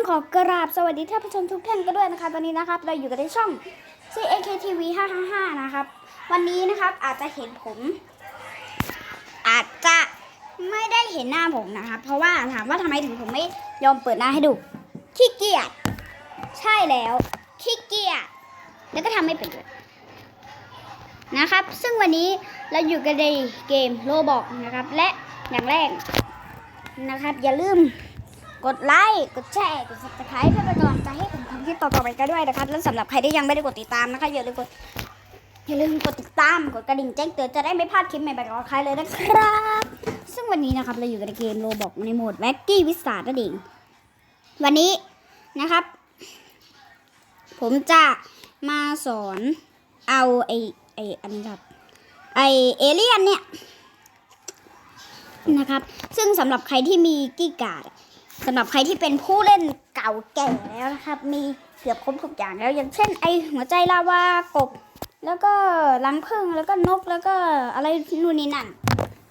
ต้องขอกราบสวัสดีท่านผู้ชมทุกท่านกันด้วยนะคะตอนนี้นะครับ เราอยู่กันในช่อง CAKTV 555 นะครับ วันนี้นะครับอาจจะเห็นผม อาจจะไม่ได้เห็นหน้าผมนะครับ เพราะว่าถามว่าทำไมถึงผมไม่ยอมเปิดหน้าให้ดูขี้เกียจใช่แล้วขี้เกียจแล้วก็ทำไม่เป็นด้วยนะครับ ซึ่งวันนี้เราอยู่กันในเกมโลบอกนะครับ และอย่างแรกนะครับ อย่าลืม กดไลค์ กดแชร์ กด subscribe เพื่อเป็นกำลังใจให้ผมทำคลิปต่อๆไปกันด้วยนะครับ และสำหรับใครที่ยังไม่ได้กดติดตามนะคะอย่าลืมกดอย่าลืมกดติดตาม กดกระดิ่งแจ้งเตือนจะได้ไม่พลาดคลิปใหม่ๆของใครเลยนะครับ ซึ่งวันนี้นะครับเราอยู่ในเกมโลบอกในโหมดแว็กกี้วิสานั่นเองวันนี้นะครับ ผมจะมาสอนเอาไอไออันนี้ครับไอเอเลี่ยนเนี่ยนะครับ ซึ่งสำหรับใครที่มีกี้การ์ด สำหรับใครที่เป็นผู้เล่นเก่าแก่แล้วนะครับ มีเกือบครบทุกอย่างแล้วอย่างเช่น ไอหัวใจลาวากบ แล้วก็ลังพึ่งแล้วก็นกแล้วก็อะไรนู่นนี่นั่น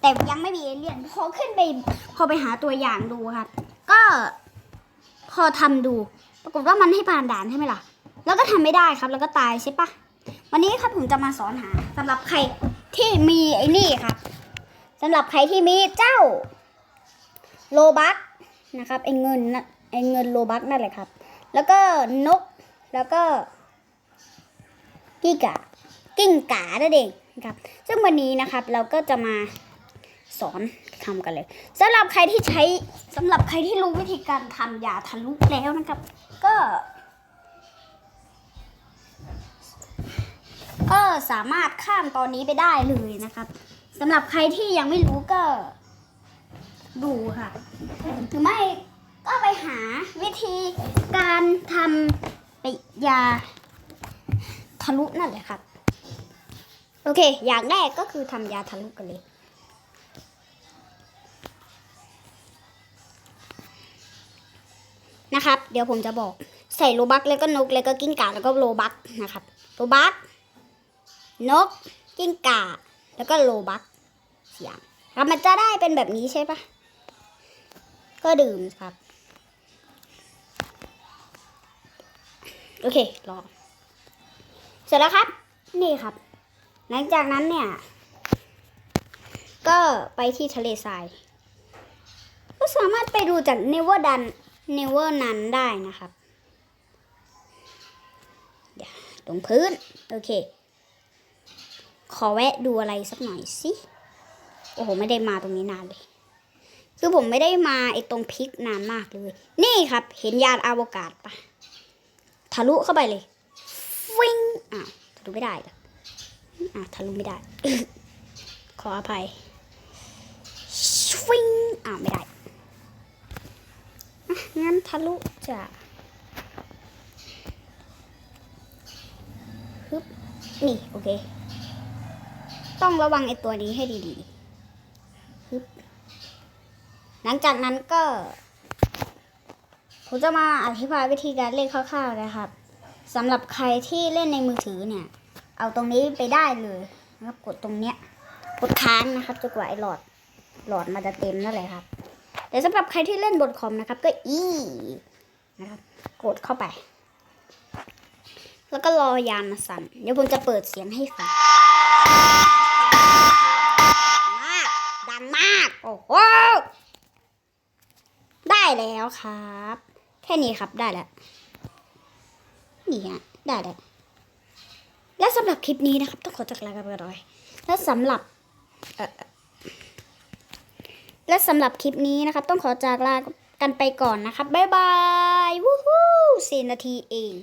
แต่ยังไม่มีเอเลี่ยนพอขึ้นไปพอไปหาตัวอย่างดูครับ ก็พอทำดู ปรากฏว่ามันให้ผ่านด่านใช่ไหมล่ะ แล้วก็ทำไม่ได้ครับ แล้วก็ตายใช่ปะวันนี้ครับผมจะมาสอนหาสำหรับใครที่มีไอ้นี่ครับสำหรับใครที่มีเจ้าโลบัค นะครับไอ้เงินนะไอ้เงินโลบักนั่นแหละครับ แล้วก็นกแล้วก็กิ้งก่ากิ้งก่านั่นเองนะครับ ซึ่งวันนี้นะครับเราก็จะมาสอนทำกันเลยสำหรับใครที่ใช้สำหรับใครที่รู้วิธีการทำยาทะลุแล้วนะครับ ก็ก็สามารถข้ามตอนนี้ไปได้เลยนะครับสำหรับใครที่ยังไม่รู้ก็ ดูค่ะหรือไม่ก็ไปหาวิธีการทำปยาทะลุนั่นแหละครับ โอเค อย่างแรกก็คือทำยาทะลุกันเลย นะครับ เดี๋ยวผมจะบอก ใส่โลบักแล้วก็นกแล้วก็กิ้งก่าแล้วก็โลบักนะครับ โลบัก นก กิ้งก่าแล้วก็โลบักเสียงครับมันจะได้เป็นแบบนี้ใช่ปะ ก็ดื่มครับ โอเครอเสร็จแล้วครับ นี่ครับ หลังจากนั้นเนี่ย ก็ไปที่ทะเลทราย ก็สามารถไปดูจาก Never Done Never None ได้นะครับเดี๋ยวตรงพื้น โอเค ขอแวะดูอะไรสักหน่อยสิ โอ้โห ไม่ได้มาตรงนี้นานเลย คือผมไม่ได้มาไอ้ตรงพริกนานมากเลย นี่ครับ เห็นยานอวกาศปะทะลุเข้าไปเลยฟิงอ้าวทะลุไม่ได้หรออ่าวทะลุไม่ได้ ขออภัยฟิงอ้าวไม่ได้งั้นทะลุจะฮึบนี่ โอเค ต้องระวังไอตัวนี้ให้ดีๆฮึบ หลังจากนั้นก็ ผมจะมาอธิบายวิธีการเล่นคร่าวๆนะครับสำหรับใครที่เล่นในมือถือเนี่ย เอาตรงนี้ไปได้เลยนะครับกดตรงเนี้ยกดค้างนะครับจนกว่าไอ้หลอดหลอดมันจะเต็มนั่นแหละครับ แต่สำหรับใครที่เล่นบนคอมนะครับ ก็อีนะครับกดเข้าไป แล้วก็รอยานมาสั่น เดี๋ยวผมจะเปิดเสียงให้ฟังมากดังมาก โอ้โห ได้แล้วครับ แค่นี้ครับได้แล้วนี่ฮะได้แล้วและสำหรับคลิปนี้นะครับ ต้องขอจากลากันไปเลยและสำหรับและสำหรับคลิปนี้นะครับ ต้องขอจากลากันไปก่อนนะครับบ๊ายบายวู้ฮู้สี่นาทีเอง